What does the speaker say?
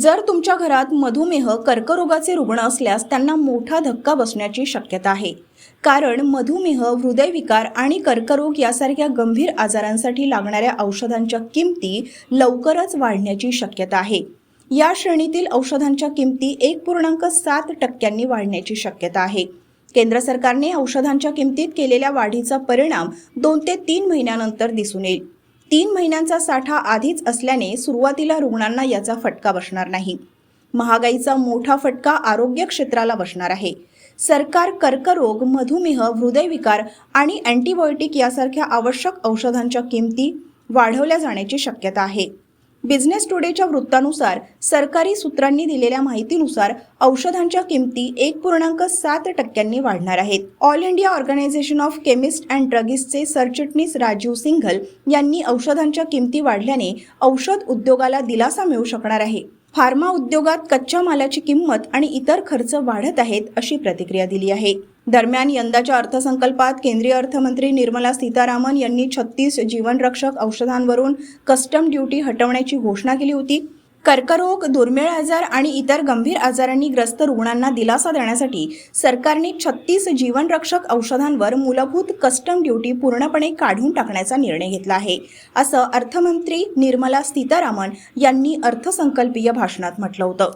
जर तुमच्या घरात मधुमेह कर्करोगाचे रुग्ण असल्यास त्यांना मोठा धक्का बसण्याची शक्यता आहे. कारण मधुमेह हृदयविकार आणि कर्करोग यासारख्या गंभीर आजारांसाठी लागणाऱ्या औषधांच्या किमती लवकरच वाढण्याची शक्यता आहे. या श्रेणीतील औषधांच्या किमती एक पूर्णांक सात टक्क्यांनी वाढण्याची शक्यता आहे. केंद्र सरकारने औषधांच्या किमतीत केलेल्या वाढीचा परिणाम दोन ते तीन महिन्यानंतर दिसून येईल. तीन महिन्यांचा साठा आधीच असल्याने सुरुवातीला रुग्णांना याचा फटका बसणार नाही. महागाईचा मोठा फटका आरोग्य क्षेत्राला बसणार आहे. सरकार कर्करोग मधुमेह हृदयविकार आणि अँटीबायोटिक यासारख्या आवश्यक औषधांच्या किमती वाढवल्या जाण्याची शक्यता आहे. बिझनेस टुडेच्या वृत्तानुसार सरकारी सूत्रांनी दिलेल्या माहितीनुसार औषधांच्या किमती एक पूर्णांक सात टक्क्यांनी वाढणार आहेत. All India organisation of chemist and ड्रगिस्टचे सरचिटणीस राजीव सिंघल यांनी औषधांच्या किमती वाढल्याने औषध उद्योगाला दिलासा मिळू शकणार आहे. फार्मा उद्योगात कच्च्या मालाची किंमत आणि इतर खर्च वाढत आहेत अशी प्रतिक्रिया दिली आहे. दरम्यान यंदाच्या अर्थसंकल्पात केंद्रीय अर्थमंत्री निर्मला सीतारामन यांनी छत्तीस जीवनरक्षक औषधांवरून कस्टम ड्युटी हटवण्याची घोषणा केली होती. कर्करोग दुर्मिळ आजार आणि इतर गंभीर आजारांनी ग्रस्त रुग्णांना दिलासा देण्यासाठी सरकारने छत्तीस जीवनरक्षक औषधांवर मूलभूत कस्टम ड्युटी पूर्णपणे काढून टाकण्याचा निर्णय घेतला आहे असं अर्थमंत्री निर्मला सीतारामन यांनी अर्थसंकल्पीय भाषणात म्हटलं होतं.